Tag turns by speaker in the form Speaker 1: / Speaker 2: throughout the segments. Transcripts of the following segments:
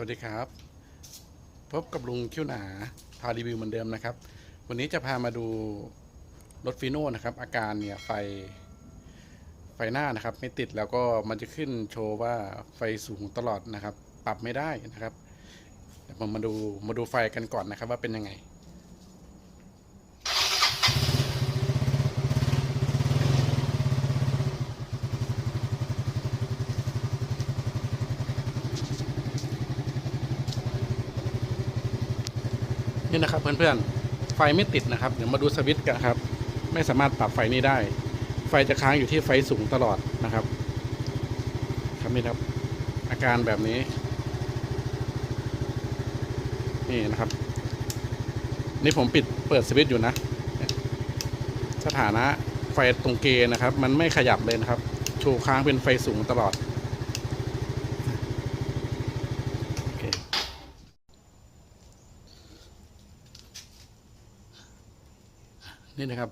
Speaker 1: วัสดีครับ พบกับลุงคิ้วหนาพารีวิวเหมือนเดิมนะครับ วันนี้จะพามาดูรถฟีโน่นะครับ อาการเนี่ยไฟไฟหน้านะครับ ไม่ติดแล้วก็มันจะขึ้นโชว์ว่าไฟสูงตลอดนะครับ ปรับไม่ได้นะครับเดี๋ยวผมมาดูมาดูไฟกันก่อนนะครับ ว่าเป็นยังไง นี่นะครับเพื่อนๆไฟไม่ติดนะครับ เดี๋ยวมาดูสวิตช์กันครับ ไม่สามารถปรับไฟนี้ได้ ไฟจะค้างอยู่ที่ไฟสูงตลอดนะครับ ครับนี่ครับ อาการแบบนี้ นี่นะครับ นี่ผมปิดเปิดสวิตช์อยู่นะ สถานะไฟตรงเกนะครับ มันไม่ขยับเลยนะครับโชว์ค้างเป็นไฟสูงตลอดโอเค นี่นะครับ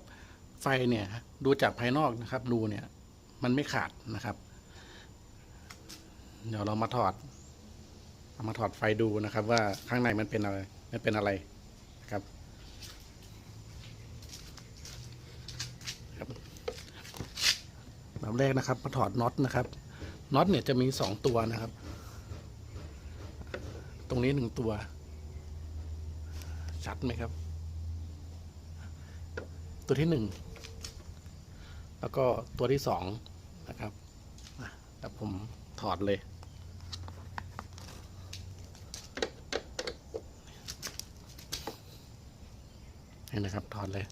Speaker 1: ไฟเนี่ยดูจากภายนอกนะครับรูเนี่ย มันไม่ขาดนะครับ เดี๋ยวเรามาถอดเอามาถอดไฟดูนะครับ ว่าข้างในมันเป็นอะไรมันเป็นอะไรนะครับแบบแรกนะครับมาถอดน็อตนะครับน็อตเนี่ยจะมีสองตัวนะครับ ตรงนี้หนึ่งตัว ชัดไหมครับ ตัวที่หนึ่งแล้วก็ตัวที่สองนะครับแล้วผมถอดเลย นี่นะครับ ถอดเลย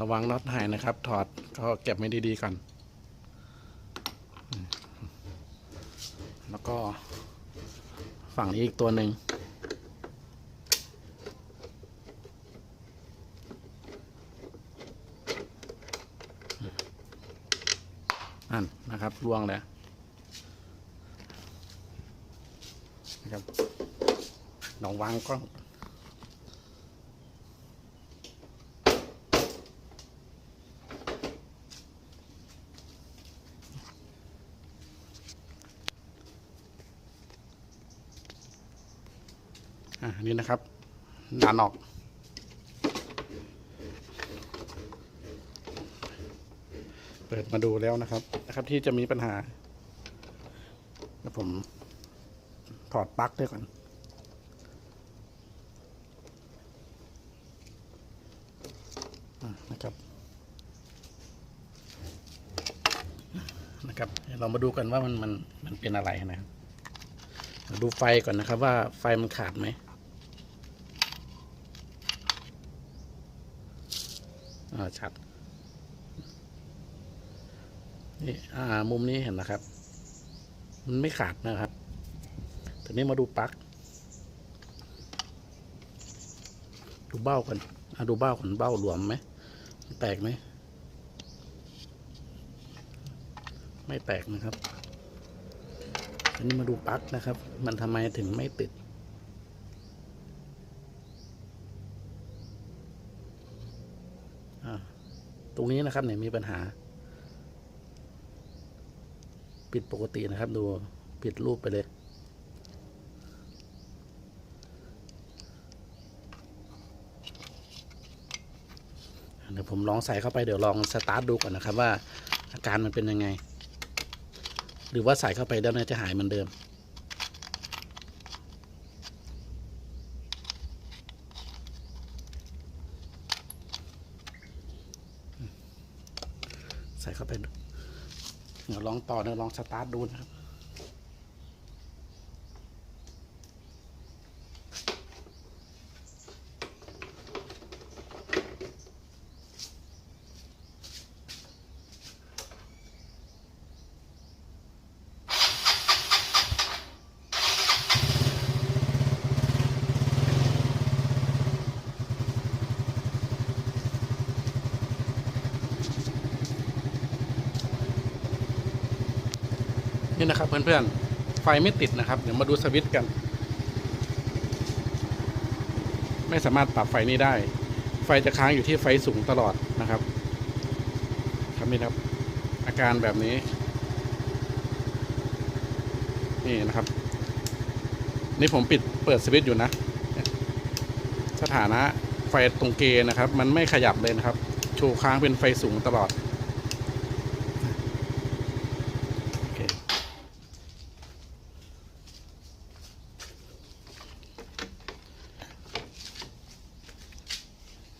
Speaker 1: ระวังน็อตหายนะครับ ถอดก็เก็บไม่ดีๆก่อน แล้วก็ฝั่งนี้อีกตัวหนึ่ง นั่นนะครับล่วงแล้วนะครับลองวางกล้องอ่านี่นะครับดันออก เปิดมาดูแล้วนะครับนะครับ ที่จะมีปัญหาเดี๋ยวผมถอดปลั๊กด้วยก่อนอะนะครับนะครับ เรามาดูกันว่ามันมันมันเป็นอะไรนะครับดูไฟก่อนนะครับ ว่าไฟมันขาดไหมอ่าชัด นี่อ่ามุมนี้เห็นนะครับ มันไม่ขาดนะครับทีนี้มาดูปลั๊กดูเบ้าก่อนอะดูเบ้าก่อนเบ้าหลวมไหมแตกไหมไม่แตกนะครับทีนี้มาดูปลั๊กนะครับ มันทำไมถึงไม่ติดอ่าตรงนี้นะครับเนี่ยมีปัญหา ปิดปกตินะครับ ดูปิดรูปไปเลยเดี๋ยวผมลองใส่เข้าไปเดี๋ยวลองสตาร์ทดูก่อนนะครับว่าอาการมันเป็นยังไง หรือว่าใส่เข้าไปแล้วน่าจะหายเหมือนเดิม ใส่เข้าไป เดี๋ยวลอง ต่อเดี๋ยวลองสตาร์ทดูนะครับ นะครับเพื่อนๆ ไฟไม่ติดนะครับ เดี๋ยวมาดูสวิตช์กัน ไม่สามารถปรับไฟนี้ได้ ไฟจะค้างอยู่ที่ไฟสูงตลอดนะครับ ครับนี่ครับ อาการแบบนี้ นี่นะครับ นี่ผมปิดเปิดสวิตช์อยู่นะ สถานะไฟตรงเกนะครับ มันไม่ขยับเลยนะครับ ชูค้างเป็นไฟสูงตลอดโอเค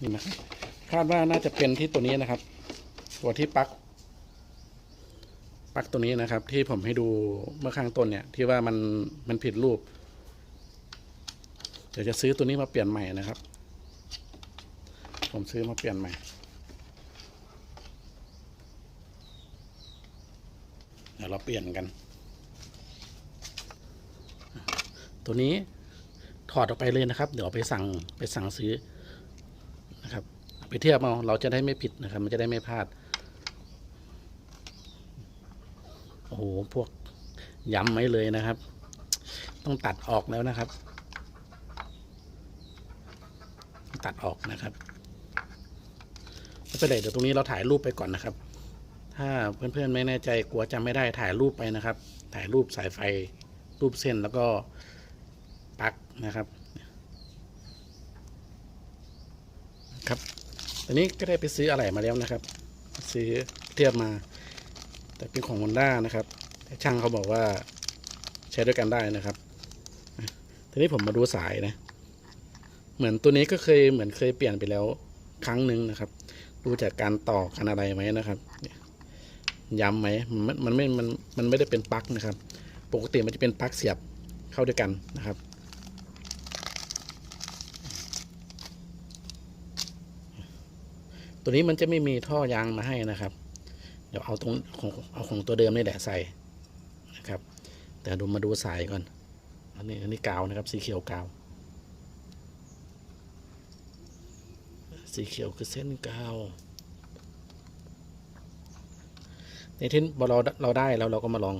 Speaker 1: นี่นะครับคาดว่าน่าจะเป็นที่ตัวนี้นะครับ ตัวที่ปักปักตัวนี้นะครับ ที่ผมให้ดูเมื่อข้างต้นเนี่ย ที่ว่ามันมันผิดรูป เดี๋ยวจะซื้อตัวนี้มาเปลี่ยนใหม่นะครับ ผมซื้อมาเปลี่ยนใหม่เดี๋ยวเราเปลี่ยนกัน ตัวนี้ถอดออกไปเลยนะครับ เดี๋ยวไปสั่งไปสั่งซื้อ ไปเทียบเอาเราจะได้ไม่ผิดนะครับ มันจะได้ไม่พลาด โอ้โห พวกย้ำไว้เลยนะครับ ต้องตัดออกแล้วนะครับ ตัดออกนะครับไม่เป็นไรเดี๋ยวตรงนี้เราถ่ายรูปไปก่อนนะครับ ถ้าเพื่อนๆไม่แน่ใจกลัวจำไม่ได้ถ่ายรูปไปนะครับ ถ่ายรูปสายไฟรูปเส้นแล้วก็ปลั๊กนะครับครับ อนนี้ก็ได้ไปซื้ออะไรมาแล้วนะครับ ซื้อเทียบมา แต่เป็นของ Honda นะครับช่างเขาบอกว่าใช้ด้วยกันได้นะครับทีนี้ผมมาดูสายนะ เหมือนตัวนี้ก็เคยเหมือนเคยเปลี่ยนไปแล้วครั้งหนึ่งนะครับ ดูจากการต่อกันอะไรไหมนะครับยย้ำไหมมันมันไม่มันมันไม่ได้เป็นปลั๊กนะครับ ปกติมันจะเป็นปลั๊กเสียบเข้าด้วยกันนะครับ ตัวนี้มันจะไม่มีท่อยางมาให้นะครับ เดี๋ยวเอาตรงของเอาของตัวเดิมนี่แหละใส่นะครับ แต่ดูมาดูสายก่อน อันนี้อันนี้กาวนะครับ สีเขียวกาว สีเขียวคือเส้นกาวในที่เราเราได้แล้วเราก็มาลอง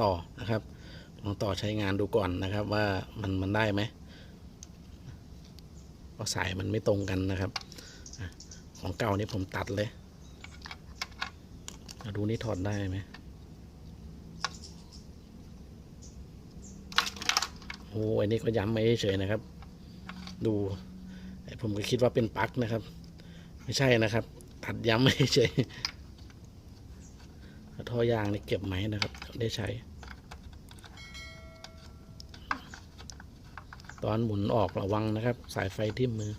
Speaker 1: ต่อนะครับ ลองต่อใช้งานดูก่อนนะครับว่ามันมันได้ไหมเพราะสายมันไม่ตรงกันนะครับ ของเก่านี่ผมตัดเลยมาดูนี่ถอดได้ไหมโอ้อันนี้ก็ย้ำไม่เฉยนะครับ ดูไอ้ผมก็คิดว่าเป็นปลั๊กนะครับ ไม่ใช่นะครับ ตัดย้ำไม่เฉยท่อยางนี่เก็บไหมนะครับได้ใช้ ตอนหมุนออกระวังนะครับ สายไฟที่มือ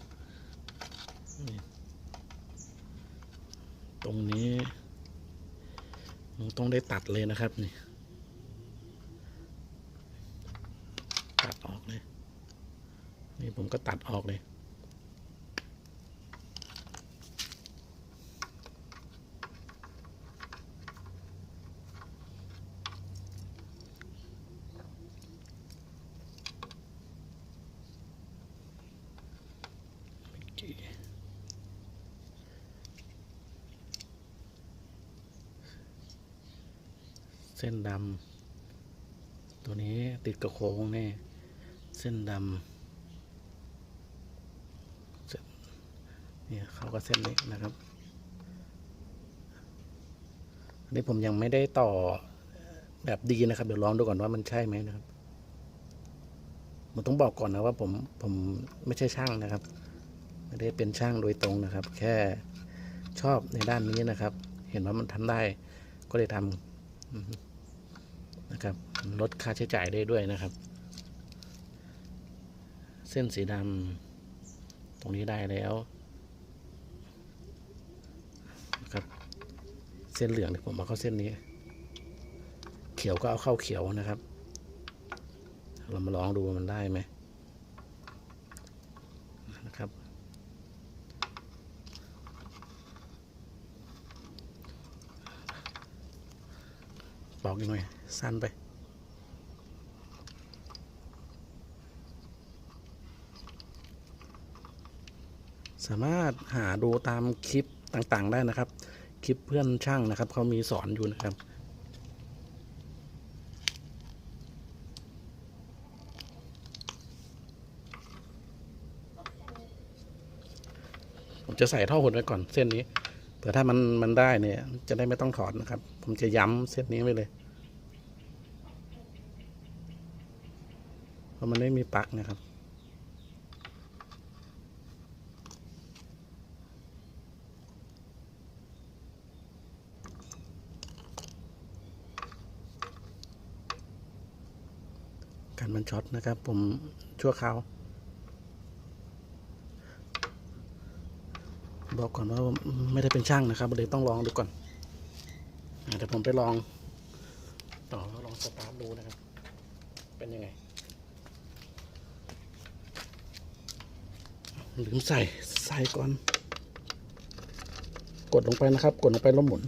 Speaker 1: ตรงนี้ต้องได้ตัดเลยนะครับนี่ตัดออกเลย นี่ผมก็ตัดออกเลย ส้นดำตัวนี้ติดกับโค้งนี่เส้นดำเส้นนี่เขาก็เส้นเล็กนะครับอันนี้ผมยังไม่ได้ต่อแบบดีนะครับ เดี๋ยวลองดูก่อนว่ามันใช่ไหมนะครับผมต้องบอกก่อนนะว่าผมผมไม่ใช่ช่างนะครับ ไม่ได้เป็นช่างโดยตรงนะครับ แค่ชอบในด้านนี้นะครับ เห็นว่ามันทำได้ก็เลยทำ นะครับลดค่าใช้จ่ายได้ด้วยนะครับ เส้นสีดำตรงนี้ได้แล้วนะครับเส้นเหลืองผมเอาเข้าเส้นนี้ เขียวก็เอาเข้าเขียวนะครับ เรามาลองดูว่ามันได้ไหมนะครับบอกอีกหน่อย สั้นไป สามารถหาดูตามคลิปต่างๆได้นะครับ คลิปเพื่อนช่างนะครับ เขามีสอนอยู่นะครับผมจะใส่ท่อหดไว้ก่อนเส้นนี้เผื่อถ้ามันมันได้เนี่ย จะได้ไม่ต้องถอดนะครับ ผมจะย้ำเส้นนี้ไว้เลย ราะมันไม่มีปลั๊กนะครับการมันช็อตนะครับ ผมชั่วคราวบอกก่อนว่าไม่ได้เป็นช่างนะครับเลยต้องลองดูก่อนอะเดี๋ยวผมไปลอง ต่อแล้วลองสตาร์ทดูนะครับ เป็นยังไง ลืมใส่ใส่ก่อน กดลงไปนะครับ กดลงไปแล้วหมุน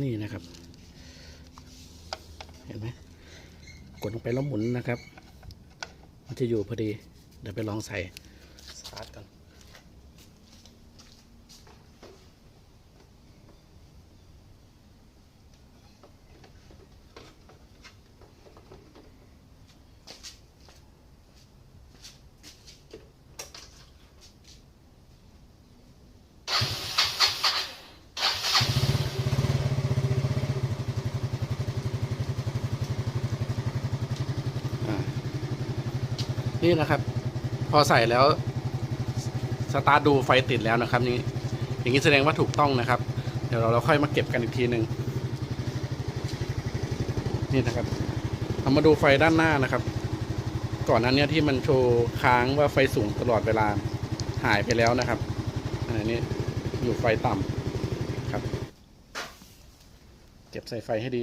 Speaker 1: นี่นะครับ เห็นไหมกดลงไปแล้วหมุนนะครับ มันจะอยู่พอดี เดี๋ยวไปลองใส่ตาร์ทกัน อ่า นี่นะครับ พอใส่แล้วสตาร์ทดูไฟติดแล้วนะครับนี่อย่างนี้แสดงว่าถูกต้องนะครับ เดี๋ยวเราเราค่อยมาเก็บกันอีกทีหนึ่งนี่นะครับเรามาดูไฟด้านหน้านะครับ ก่อนหนั้นเนี่ยที่มันโชว์ค้างว่าไฟสูงตลอดเวลาหายไปแล้วนะครับอันนี้อยู่ไฟต่ำครับ เก็บใส่ไฟให้ดี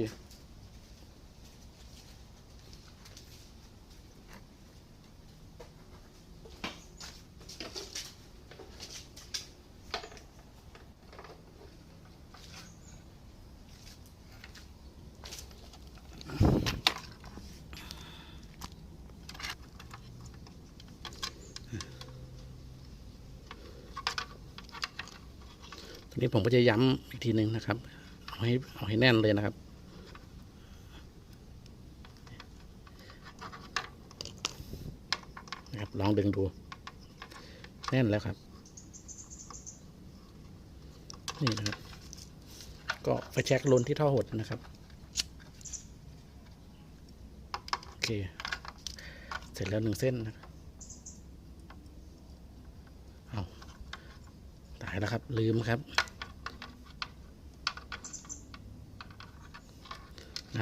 Speaker 1: นี้ผมก็จะย้ำอีกทีหนึ่งนะครับ เอาให้เอาให้แน่นเลยนะครับ นะครับ ลองดึงดู แน่นแล้วครับ นี่นะครับ ก็ไฟแช็กลนที่ท่อหดนะครับ โอเค เสร็จแล้วหนึ่งเส้นนะเอาตายแล้วครับ ลืมครับ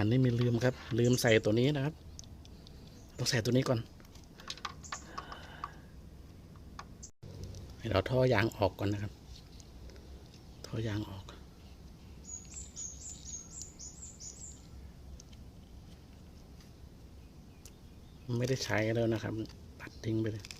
Speaker 1: งานนี้มีลืมครับ ลืมใส่ตัวนี้นะครับ ต้องใส่ตัวนี้ก่อนให้เราท่อยางออกก่อนนะครับ ท่อยางออก ไม่ได้ใช้แล้วนะครับปัดทิ้งไปเลย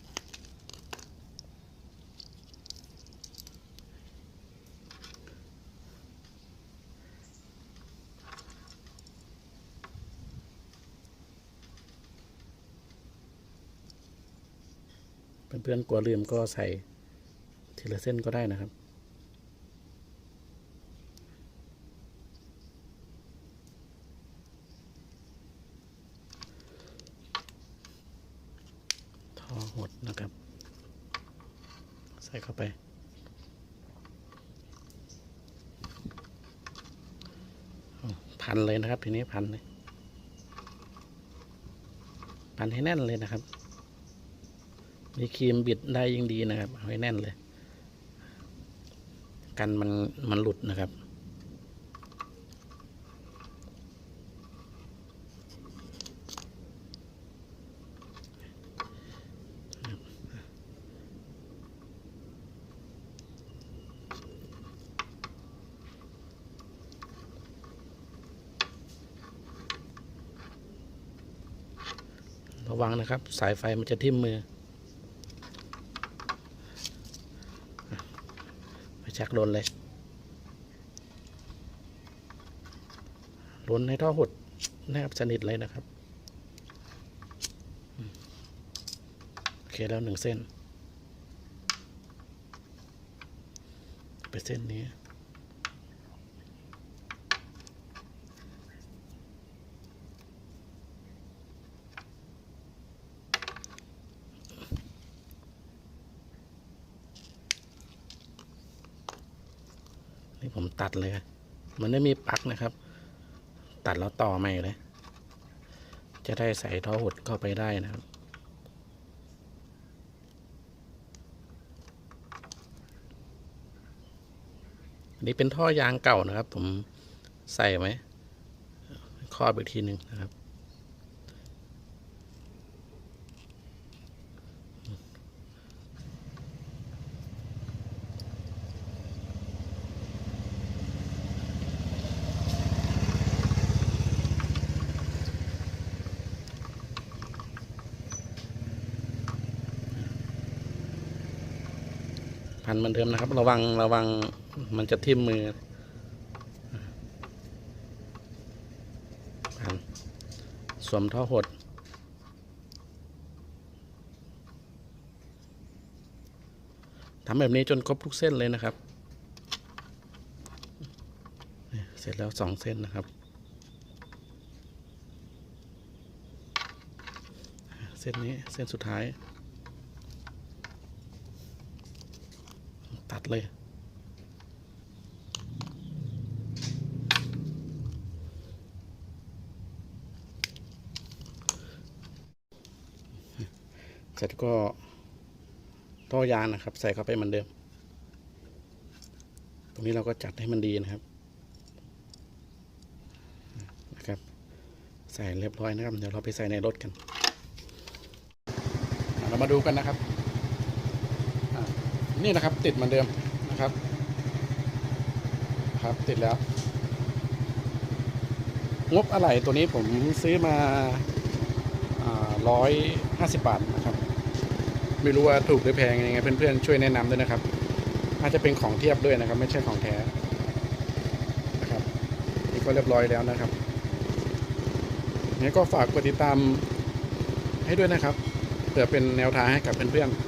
Speaker 1: พื่อนกลัวลืมก็ใส่ทีละเส้นก็ได้นะครับท่อหดนะครับ ใส่เข้าไปพันเลยนะครับ ทีนี้พันเลยพันให้แน่นเลยนะครับ มีครีมบิดได้ยิ่งดีนะครับเอาให้แน่นเลย กันมันมันหลุดนะครับระวังนะครับ สายไฟมันจะทิ่มมือ ไปชั กลนเลยล้นให้ท่อหดแนบสนิทเลยนะครับ โอเคแล้วหนึ่งเส้น ไปเส้นนี้ ตัดเลย มันไม่มีปลั๊กนะครับ ตัดแล้วต่อใหม่เลย จะได้ใส่ท่อหดเข้าไปได้นะครับอันนี้เป็นท่อยางเก่านะครับ ผมใส่ไว้ครอบอีกทีหนึ่งนะครับ พันเหมือนเดิมนะครับ ระวังระวังมันจะทิ่มมือพันสวมท่อหดทำแบบนี้จนครบทุกเส้นเลยนะครับ เสร็จแล้วสองเส้นนะครับ เส้นนี้เส้นสุดท้าย ตัด เลย เสร็จก็ท่อยางนะครับ ใส่เข้าไปเหมือนเดิม ตรงนี้เราก็จัดให้มันดีนะครับนะครับ ใส่เรียบร้อยนะครับ เดี๋ยวเราไปใส่ในรถกัน เรามาดูกันนะครับ นี่นะครับ ติดเหมือนเดิมนะครับ ครับติดแล้ว งบอะไรตัวนี้ผมซื้อมาร้อยห้าสิบบาทนะครับ ไม่รู้ว่าถูกหรือแพงยังไง เพื่อนๆช่วยแนะนำด้วยนะครับ อาจจะเป็นของเทียบด้วยนะครับ ไม่ใช่ของแท้นะครับนี่ก็เรียบร้อยแล้วนะครับงั้นก็ฝากกดติดตามให้ด้วยนะครับเผื่อเป็นแนวทางให้กับเพื่อนๆ